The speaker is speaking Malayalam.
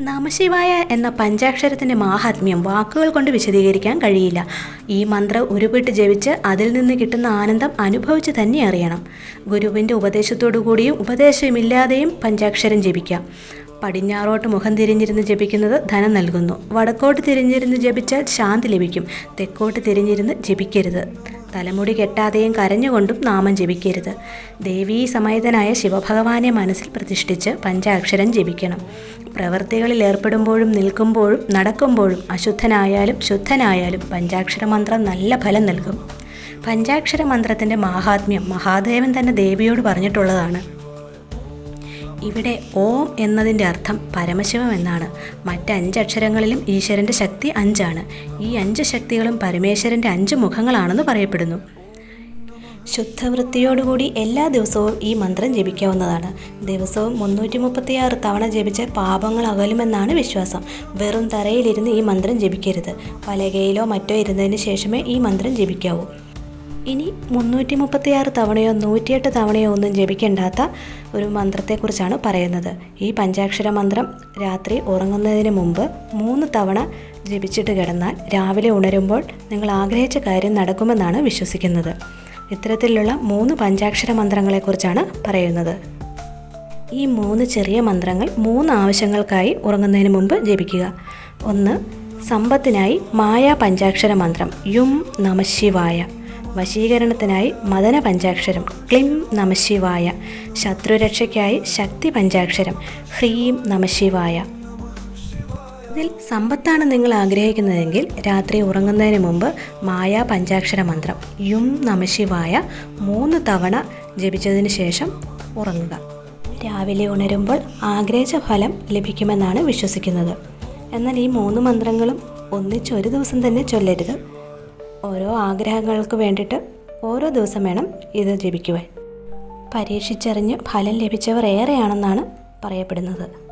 നമശിവായ എന്ന പഞ്ചാക്ഷരത്തിന്റെ മാഹാത്മ്യം വാക്കുകൾ കൊണ്ട് വിശദീകരിക്കാൻ കഴിയില്ല. ഈ മന്ത്രം ഉരുവിട്ട് ജപിച്ച് അതിൽ നിന്ന് കിട്ടുന്ന ആനന്ദം അനുഭവിച്ച് തന്നെ അറിയണം. ഗുരുവിന്റെ ഉപദേശത്തോടു കൂടിയും ഉപദേശമില്ലാതെയും പഞ്ചാക്ഷരം ജപിക്കാം. പടിഞ്ഞാറോട്ട് മുഖം തിരിഞ്ഞിരുന്ന് ജപിക്കുന്നത് ധനം നൽകുന്നു. വടക്കോട്ട് തിരിഞ്ഞിരുന്ന് ജപിച്ചാൽ ശാന്തി ലഭിക്കും. തെക്കോട്ട് തിരിഞ്ഞിരുന്ന് ജപിക്കരുത്. തലമുടി കെട്ടാതെയും കരഞ്ഞുകൊണ്ടും നാമം ജപിക്കരുത്. ദേവീ സമേതനായ ശിവഭഗവാനെ മനസ്സിൽ പ്രതിഷ്ഠിച്ച് പഞ്ചാക്ഷരം ജപിക്കണം. പ്രവൃത്തികളിൽ ഏർപ്പെടുമ്പോഴും നിൽക്കുമ്പോഴും നടക്കുമ്പോഴും അശുദ്ധനായാലും ശുദ്ധനായാലും പഞ്ചാക്ഷര മന്ത്രം നല്ല ഫലം നൽകും. പഞ്ചാക്ഷര മന്ത്രത്തിന്റെ മാഹാത്മ്യം മഹാദേവൻ തന്നെ ദേവിയോട് പറഞ്ഞിട്ടുള്ളതാണ്. ഇവിടെ ഓം എന്നതിന്റെ അർത്ഥം പരമശിവം എന്നാണ്. മറ്റ് അഞ്ച് അക്ഷരങ്ങളിലും ഈശ്വരന്റെ ശക്തി അഞ്ചാണ്. ഈ അഞ്ച് ശക്തികളും പരമേശ്വരന്റെ അഞ്ച് മുഖങ്ങളാണെന്ന് പറയപ്പെടുന്നു. ശുദ്ധവൃത്തിയോടുകൂടി എല്ലാ ദിവസവും ഈ മന്ത്രം ജപിക്കാവുന്നതാണ്. ദിവസവും മുന്നൂറ്റി മുപ്പത്തിയാറ് തവണ ജപിച്ച് പാപങ്ങൾ അകലുമെന്നാണ് വിശ്വാസം. വെറും തറയിലിരുന്ന് ഈ മന്ത്രം ജപിക്കരുത്. പലകയിലോ മറ്റോ ഇരുന്നതിന് ശേഷമേ ഈ മന്ത്രം ജപിക്കാവൂ. ഇനി മുന്നൂറ്റി മുപ്പത്തിയാറ് തവണയോ നൂറ്റിയെട്ട് തവണയോ ഒന്നും ജപിക്കേണ്ടാത്ത ഒരു മന്ത്രത്തെക്കുറിച്ചാണ് പറയുന്നത്. ഈ പഞ്ചാക്ഷര മന്ത്രം രാത്രി ഉറങ്ങുന്നതിന് മുമ്പ് മൂന്ന് തവണ ജപിച്ചിട്ട് കിടന്നാൽ രാവിലെ ഉണരുമ്പോൾ നിങ്ങൾ ആഗ്രഹിച്ച കാര്യം നടക്കുമെന്നാണ് വിശ്വസിക്കുന്നത്. ഇത്തരത്തിലുള്ള മൂന്ന് പഞ്ചാക്ഷര മന്ത്രങ്ങളെക്കുറിച്ചാണ് പറയുന്നത്. ഈ മൂന്ന് ചെറിയ മന്ത്രങ്ങൾ മൂന്ന് ആവശ്യങ്ങൾക്കായി ഉറങ്ങുന്നതിന് മുമ്പ് ജപിക്കുക. ഒന്ന് സമ്പത്തിനായി മായാ പഞ്ചാക്ഷര മന്ത്രം യും നമശിവായ വശീകരണത്തിനായി മദന പഞ്ചാക്ഷരം ക്ലിം നമശിവായ. ശത്രുരക്ഷയ്ക്കായി ശക്തി പഞ്ചാക്ഷരം. ഹ്രീം നമശിവായ. ഇതിൽ സമ്പത്താണ് നിങ്ങൾ ആഗ്രഹിക്കുന്നതെങ്കിൽ രാത്രി ഉറങ്ങുന്നതിന് മുമ്പ് മായാ പഞ്ചാക്ഷര മന്ത്രം. യും നമശിവായ മൂന്ന് തവണ ജപിച്ചതിന് ശേഷം ഉറങ്ങുക. രാവിലെ ഉണരുമ്പോൾ ആഗ്രഹിച്ച ഫലം ലഭിക്കുമെന്നാണ് വിശ്വസിക്കുന്നത്. എന്നാൽ ഈ മൂന്ന് മന്ത്രങ്ങളും ഒന്നിച്ച് ഒരു ദിവസം തന്നെ ചൊല്ലരുത്. ഓരോ ആഗ്രഹങ്ങൾക്ക് വേണ്ടിയിട്ട് ഓരോ ദിവസം വേണം ഇത് ജപിക്കുവാൻ. പരീക്ഷിച്ചറിഞ്ഞ് ഫലം ലഭിച്ചവർ ഏറെയാണെന്നാണ് പറയപ്പെടുന്നത്.